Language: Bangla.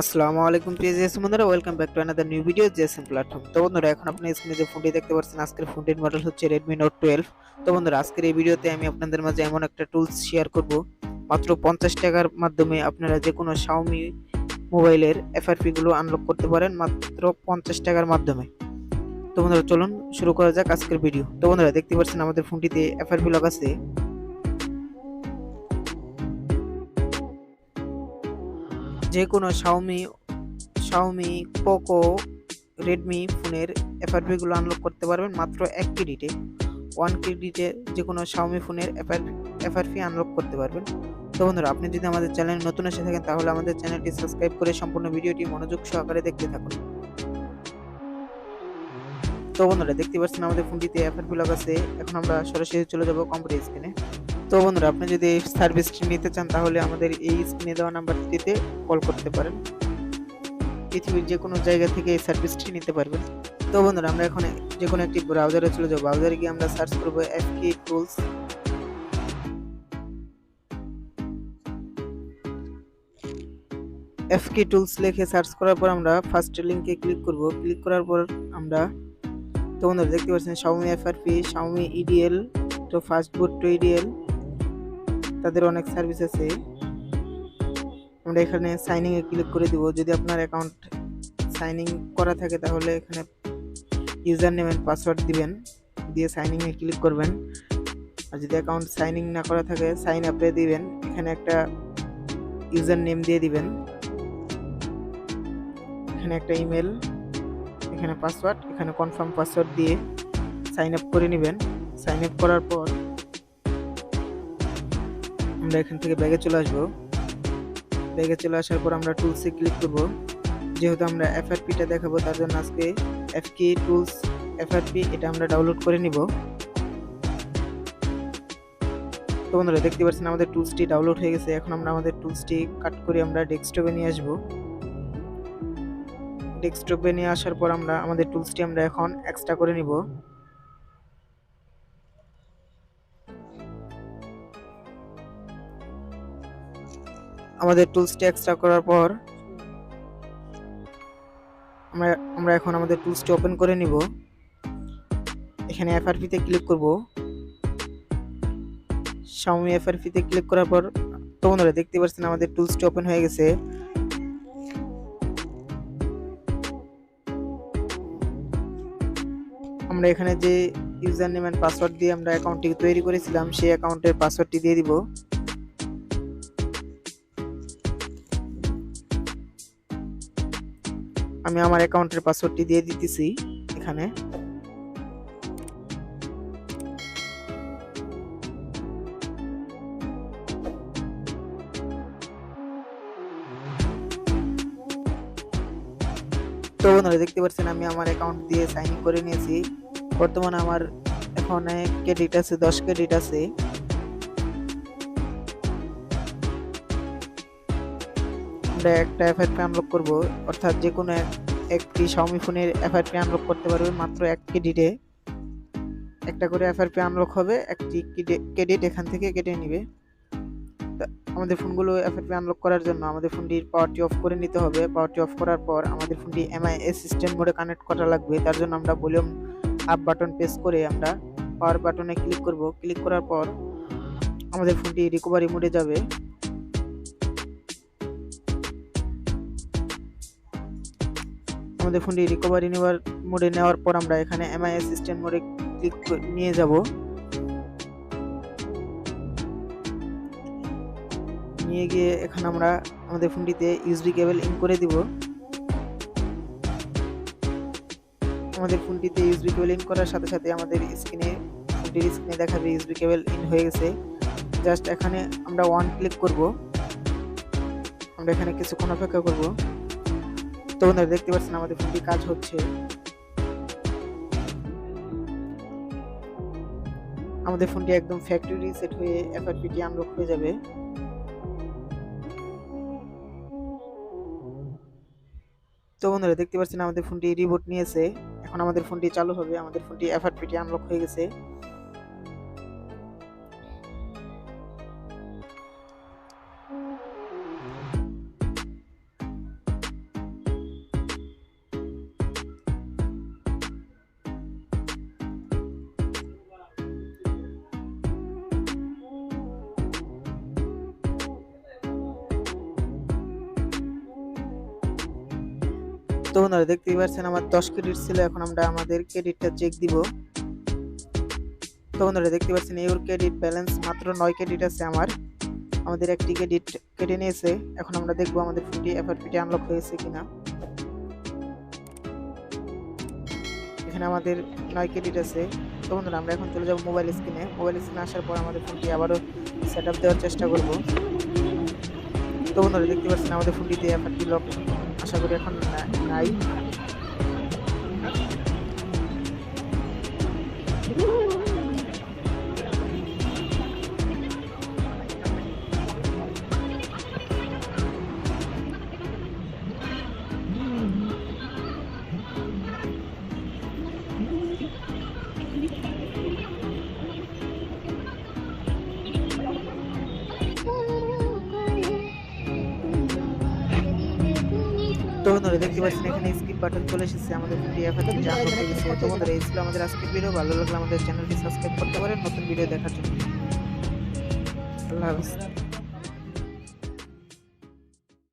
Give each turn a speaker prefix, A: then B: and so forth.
A: আসসালামু আলাইকুম প্রিয় জিএস বন্ধুরা welcome back to another new video GSM platform তো বন্ধুরা, এখন আপনি স্ক্রিনে যে ফোনটি দেখতে পাচ্ছেন, আজকের ফোনটির মডেল হচ্ছে Redmi Note 12 তো বন্ধুরা, আজকের এই ভিডিওতে আমি আপনাদের মাঝে এমন একটা টুলস শেয়ার করব। মাত্র পঞ্চাশ টাকার মাধ্যমে আপনারা যে কোনো Xiaomi মোবাইলের এফআরপি গুলো আনলক করতে পারেন, মাত্র পঞ্চাশ টাকার মাধ্যমে। তো বন্ধুরা, চলুন শুরু করা যাক আজকের ভিডিও তো বন্ধুরা, দেখতে পাচ্ছেন আমাদের ফোনটিতে এফআরপি লক আছে। যে কোনো Xiaomi Xiaomi, Poco, Redmi ফোনের এফআরপি গুলো আনলক করতে পারবেন মাত্র এক ক্রেডিটে ওয়ান ক্রেডিটে যে কোনো Xiaomi ফোনের এফআরপি আনলক করতে পারবেন। তো বন্ধুরা, আপনি যদি আমাদের চ্যানেল নতুন এসে থাকেন, তাহলে আমাদের চ্যানেলটি সাবস্ক্রাইব করে সম্পূর্ণ ভিডিওটি মনোযোগ সহকারে দেখতে থাকুন। তো বন্ধুরা, দেখতে পাচ্ছেন আমাদের ফোনটিতে এফআরপি লক আছে। এখন আমরা সরাসরি চলে যাব কম্পিউটার স্ক্রিনে তো বন্ধুরা, আপনি যদি এই সার্ভিসটি নিতে চান, তাহলে আমাদের এই স্ক্রিনে দেওয়া নাম্বারটিতে কল করতে পারেন। পৃথিবীর যে কোনো জায়গা থেকে এই সার্ভিসটি নিতে পারবেন। তো বন্ধুরা, আমরা এখন যে কোনো একটি ব্রাউজারে চলে যাব। ব্রাউজারে গিয়ে আমরা সার্চ করব এফকে টুলস এফকে টুলস লিখে সার্চ করার পর আমরা ফার্স্ট লিংকে ক্লিক করব। ক্লিক করার পর আমরা, তো বন্ধুরা, দেখতে পাচ্ছেন Xiaomi এফআরপি Xiaomi ইডিএল তো ফাস্ট বুট টু ইডিএল তাদের অনেক সার্ভিস আছে। আমরা এখানে সাইনিংয়ে ক্লিক করে দিব। যদি আপনার অ্যাকাউন্ট সাইনিং করা থাকে, তাহলে এখানে ইউজার নেম এন্ড পাসওয়ার্ড দিবেন। দিয়ে সাইনিংয়ে ক্লিক করবেন। আর যদি অ্যাকাউন্ট সাইনিং না করা থাকে সাইন আপে দিবেন। এখানে একটা ইউজার নেম দিয়ে দিবেন। এখানে একটা ইমেল এখানে পাসওয়ার্ড এখানে কনফার্ম পাসওয়ার্ড দিয়ে সাইন আপ করে নেবেন। সাইন আপ করার পর আমরা এখান থেকে ব্যাগে চলে আসব। ব্যাগে চলে আসার পর আমরা টুলসে ক্লিক করব। যেহেতু আমরা এফআরপিটা দেখাবো, তার জন্য আজকে এফকে টুলস এফআরপি এটা আমরা ডাউনলোড করে নিব। তো বন্ধুরা, দেখতে পাচ্ছেন আমাদের টুলসটি ডাউনলোড হয়ে গেছে। এখন আমরা আমাদের টুলসটি কাট করে আমরা ডেস্কটপে নিয়ে আসব। ডেস্কটপে নিয়ে আসার পর আমরা আমাদের টুলসটি আমরা এখন এক্সট্রা করে নিব। আমাদের টুলসটি এক্সট্রা করার পর আমরা আমরা এখন আমাদের টুলসটি ওপেন করে নিব। এখানে এফআরপি তে ক্লিক করব। Xiaomi এফআরপি তে ক্লিক করার পর তো বন্ধুরা দেখতে পাচ্ছেন আমাদের টুলসটি ওপেন হয়ে গেছে। আমরা এখানে যে ইউজার নেম এন্ড পাসওয়ার্ড দিয়ে আমরা অ্যাকাউন্টটি তৈরি করেছিলাম, সেই অ্যাকাউন্টের পাসওয়ার্ডটি দিয়ে দিব। আমি আমার অ্যাকাউন্টের পাসওয়ার্ডটি দিয়ে দিতেছি এখানে। তো বন্ধুরা, দেখতে পাচ্ছেন আমি আমার অ্যাকাউন্ট দিয়ে সাইন ইন করে নিয়েছি। বর্তমানে আমার এখন ক্রেডিট আছে, দশ ক্রেডিট আছে। আমরা একটা এফআইপি আনলক করব, অর্থাৎ যে কোনো একটি Xiaomi ফোনের এফআইপি আনলক করতে পারবে, মাত্র এক ক্রেডিটে একটা করে এফআইপি আনলক হবে, একটি ক্রেডিট এখান থেকে কেটে নিবে। আমাদের ফোনগুলো এফআইপি আনলক করার জন্য আমাদের ফোনটির পাওয়ারটি অফ করে নিতে হবে। পাওয়ারটি অফ করার পর আমাদের ফোনটি এমআই সিস্টেম মোডে কানেক্ট করা লাগবে। তার জন্য আমরা ভলিউম আপ বাটন প্রেস করে আমরা পাওয়ার বাটনে ক্লিক করব। ক্লিক করার পর আমাদের ফোনটি রিকভারি মোডে যাবে। আমাদের ফোনটি রিকভারি নেওয়ার মোডে নেওয়ার পর আমরা এখানে এমআই অ্যাসিস্ট্যান্ট মোডে ক্লিক নিয়ে যাব। নিয়ে গিয়ে এখানে আমরা আমাদের ফোনটিতে ইউএসবি কেবল ইন করে দিব। আমাদের ফোনটিতে ইউএসবি কেবল ইন করার সাথে সাথে আমাদের স্ক্রিনে ফোনটির স্ক্রিনে দেখাবে ইউএসবি কেবল ইন হয়ে গেছে। জাস্ট এখানে আমরা ওয়ান ক্লিক করব। আমরা এখানে কিছুক্ষণ অপেক্ষা করব। তো বন্ধুরা দেখতে পাচ্ছেন আমাদের ফোনটি কাজ হচ্ছে। আমাদের ফোনটি একদম ফ্যাক্টরি রিসেট হয়ে এফআরপিটি আনলক হয়ে যাবে। তো বন্ধুরা, দেখতে পাচ্ছেন আমাদের ফোনটি রিবোট নিয়েছে। এখন আমাদের ফোনটি চালু হবে। আমাদের ফোনটি এফআরপিটি আনলক হয়ে গেছে। তো বন্ধুরা দেখতেই পাচ্ছেন আমার দশ ক্রেডিট ছিল, এখন আমরা আমাদের ক্রেডিটটা চেক দিব। তো বন্ধুরা দেখতে পাচ্ছেন এর ক্রেডিট ব্যালেন্স মাত্র নয় ক্রেডিট আছে আমার। আমাদের একটি ক্রেডিট কেটে নিয়েছে, এখন আমরা দেখব আমাদের ফোনটি এফআরপিটি আনলক হয়েছে কিনা। এখানে আমাদের নয় ক্রেডিট আছে। তো বন্ধুরা, আমরা এখন চলে যাব মোবাইল স্ক্রিনে মোবাইল স্ক্রিনে আসার পর আমাদের ফোনটি আবারও সেট আপ দেওয়ার চেষ্টা করব। তো বন্ধুরা, দেখতে পাচ্ছেন আমাদের ফোনটিতে এফআরপি লক আশা করি এখন না- নাই তো বন্ধুরা দেখতে পাচ্ছেন, এখানে স্কিপ বাটন চলে এসেছে আমাদের ভিডিও এফআরপি যা করতে গেছে তো বন্ধুরা এই ছিল আমাদের আজকের ভিডিও ভালো লাগলে আমাদের চ্যানেলটি সাবস্ক্রাইব করতে পারেন, নতুন ভিডিও দেখার জন্য। আল্লাহ হাফেজ।